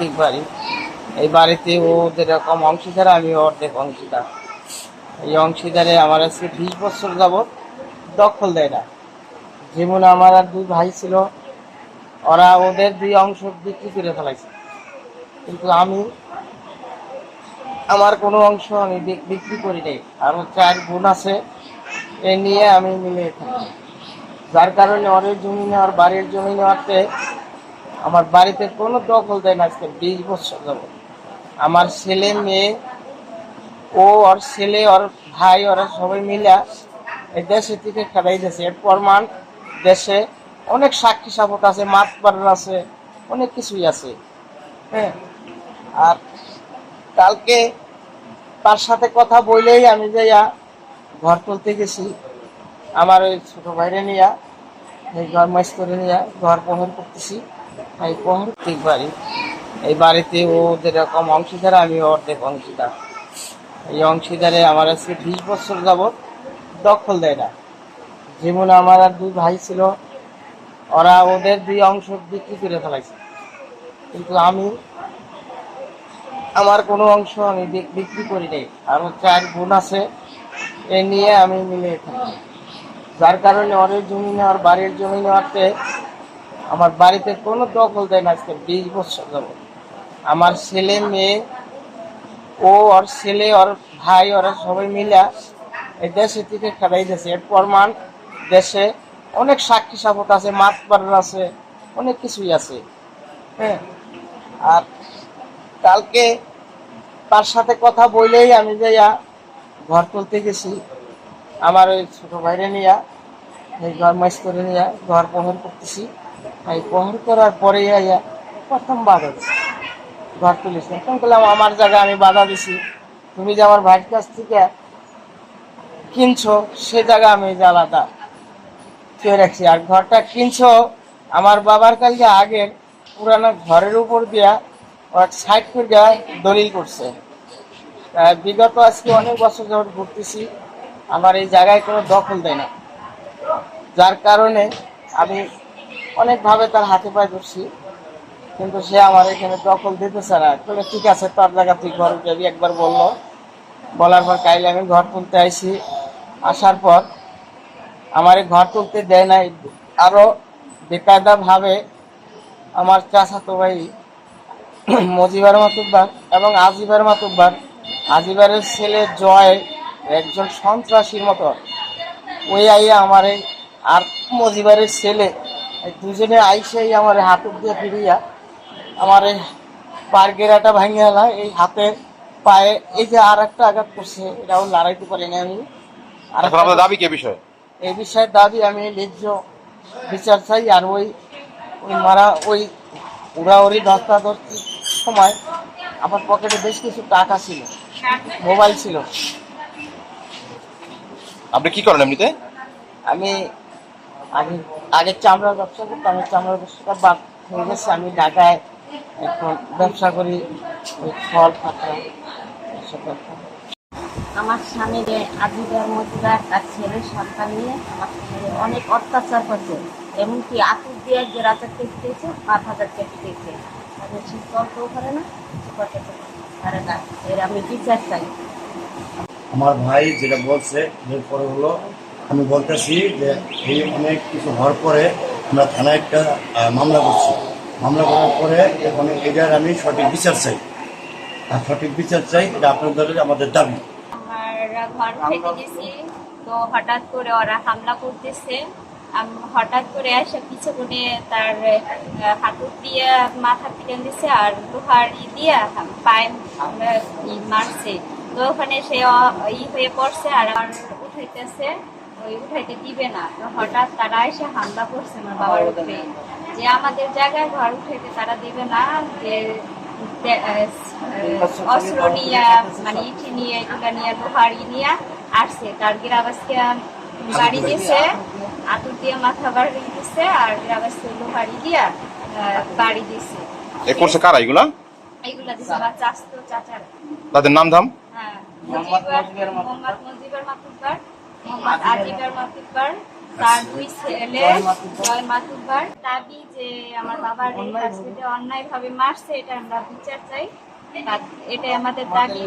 পৈতৃক বাড়ি। এই বাড়িতে ও যেরকম অংশীদার, আমি অর্ধেক অংশীদার। এই অংশীদারে আমার আজকে বিশ বছর যাবৎ দখল দেয় না। যেমন আমার আর দুই ভাই ছিল, ওরা ওদের দুই অংশ বিক্রি করে ফেলাইছে। কিন্তু আমি, আমার কোনো অংশ আমি বিক্রি করি নাই। আরও চার গুণ আছে, এ নিয়ে আমি মিলে থাকি। যার কারণে ওরের জমি নেওয়ার, বাড়ির জমি নেওয়াতে আমার বাড়িতে কোনো দখল দেয় না আজকে, বিশ বছর যাব আমার ছেলে, মেয়ে, ও ওর ছেলে ওর ভাই, ওরা সবাই মিলে এই দেশে থেকে খেলাই দিয়েছে এর প্রমাণ দেশে অনেক সাক্ষী সাবত আছে মাতবার আছে, অনেক কিছুই আছে। হ্যাঁ? আর কালকে তার সাথে কথা বললেই আমি যাইয়া ঘর তুলতে গেছি। আমার ওই ছোটো ভাইরে নিয়া, এই ঘর মাইস করে নিয়া ঘর প্রহর করতেছি। প্রহর ঠিক বাড়ি। এই বাড়িতে ও যেরকম অংশীদার, আমি অর্ধেক অংশীদার। এই অংশীদারে আমার আজকে বিশ বছর যাবৎ দখল দেয় না। যেমন আমার আর দুই ভাই ছিল। ওরা ওদের দুই অংশ বিক্রি করে ফেলাইছে। কিন্তু আমি, আমার কোনো অংশ আমি বিক্রি করি নাই। আরও চার বোন আছে, এ নিয়ে আমি মিলে থাকি। যার কারণে ওরের জমি নেওয়ার, বাড়ির জমি নেওয়াতে আমার বাড়িতে কোনো দখল দেয় না আজকে, বিশ বছর যাব আমার ছেলে, মেয়ে, ও, ওর ছেলে, ওর ভাই, ওরা সবাই মিলে এই দেশে থেকে খেলাই দিয়েছে। এর প্রমাণ দেশে অনেক সাক্ষী সাবত আছে মাতবার আছে, অনেক কিছুই আছে। হ্যাঁ? আর কালকে তার সাথে কথা বললেই আমি যাইয়া ঘর তুলতে গেছি। আমার ওই ছোট ভাইরে নিয়া, এই ঘর মাইস করে নিয়া ঘর প্রহর করতেছি। এই প্রহর করার পরে আইয়া প্রথম বাধা ঘর তুলিস তখন বললাম, আমার জায়গায় আমি বাধা দিছি। তুমি যে আমার ভাইয়ের কাছ থেকে কিনছো, সে জায়গা আমি আলাদা কেউ রাখছি। আর ঘরটা কিনছো, আমার বাবার কাছে আগের পুরানো ঘরের উপর দিয়া সাইড করে দেওয়া দলিল করছে। বিগত আজকে অনেক বছর যখন ঘুরতেছি। আমার এই জায়গায় কোনো দখল দেয় না যার কারণে আমি অনেকভাবে তার হাতে পায়ে ধরছি, কিন্তু সে আমার এখানে দখল দিতেছে না। বলে, ঠিক আছে, তার জায়গা তুই ঘর যাবি একবার বলল। বলার পর কাইলে আমি ঘর তুলতে আইছি। আসার পর আমার ঘর তুলতে দেয় নাই। আরও বেকায়দা ভাবে আমার চাচাতো ভাই মজিবার মাতুব্বার এবং আজিবার মাতুব্বার আজিবারের ছেলে জয় একজন সন্ত্রাসীর মতো। ওই আইয়া আমার আর মজিবারের ছেলে দুজনে আইসাই আমার হাতুক দিয়ে ফিরিয়া আমার এই পার গেরাটা ভাঙিয়ে এলা এই হাতে পায়ে এই যে আর একটা আঘাত করছে এটাও লড়াইতে পারিনি আমি। আর আপনার দাবি কে বিষয়? এই বিষয়ে দাবি আমি ন্যায্য বিচার চাই আর ওই ওই মারা ওই উড়াউড়ি ধস্তাধস্তির সময় আমার পকেটে বেশ কিছু টাকা ছিল মোবাইল ছিল। আপনি কি করেন এমনিতে? আমি আগে আগে চামড়ার ব্যবসা করতাম আমি চামড়ার ব্যবসাটা বাদ হয়ে গেছে। আমি ঢাকায় এখন ব্যবসা করি ওই ফল ফাটা এসব ব্যবসা। আমার স্বামীর আজিজার মজুরা তার ছেলের সন্তান নিয়ে আমার ছেলে অনেক অত্যাচার করছে। এমনকি আতুর দিয়ে গেরাতে কেটেছে পাঁচ হাজার কেটে কেটেছে তাদের সে চলতেও করে না করতে পারে না। এর আমি বিচার চাই। আমার ভাই যেটা বলছে এরপরে হলো আমি বলতেছি যে এই অনেক কিছু হওয়ার পরে আমরা থানায় একটা মামলা করছি। মামলা করার পরে এখন এটার আমি সঠিক বিচার চাই। আর সঠিক বিচার চাই, এটা আপনাদের আমাদের দাবি। আমার ঘর থেকে গেছি, তো হঠাৎ করে ওরা হামলা করতেছে। হঠাৎ করে এসে পিছে করে তার হাতুর দিয়ে মাথা পিটান দিছে আর লোহার ই দিয়ে পায়ে মারছে। তো ওখানে সে ই হয়ে পড়ছে আর আমার উঠাইতেছে। ওই উঠাইতে দিবে না। হঠাৎ তারা এসে হামলা করছে আমার বাবার উপরে। যে আমাদের জায়গায় ঘর উঠাইতে তারা দিবে না যে অস্ত্র নিয়ে মানে ইটি নিয়ে এগুলা নিয়ে লোহার নিয়ে আসছে। তার গ্রাবাসকে বাড়ি দিয়েছে আতুর দিয়ে মাথা বাড়ি দিচ্ছে আর গ্রাবাসকে লোহারি দিয়া বাড়ি দিছে। এ করছে কারা এগুলা? এগুলা দিছে আমার চাচার। তাদের নাম ধাম? হ্যাঁ মোহাম্মদ মুজিবুর- মুজিবুর মাতুব্বার। মোহাম্মদ মুজিবুর মাতুব্বার, তার দুই ছেলে, জয় মাতুব্বার। দাবি যে আমার বাবার এই ভাবে মারছে, এটা আমরা বিচার চাই। এটা আমাদের দাবি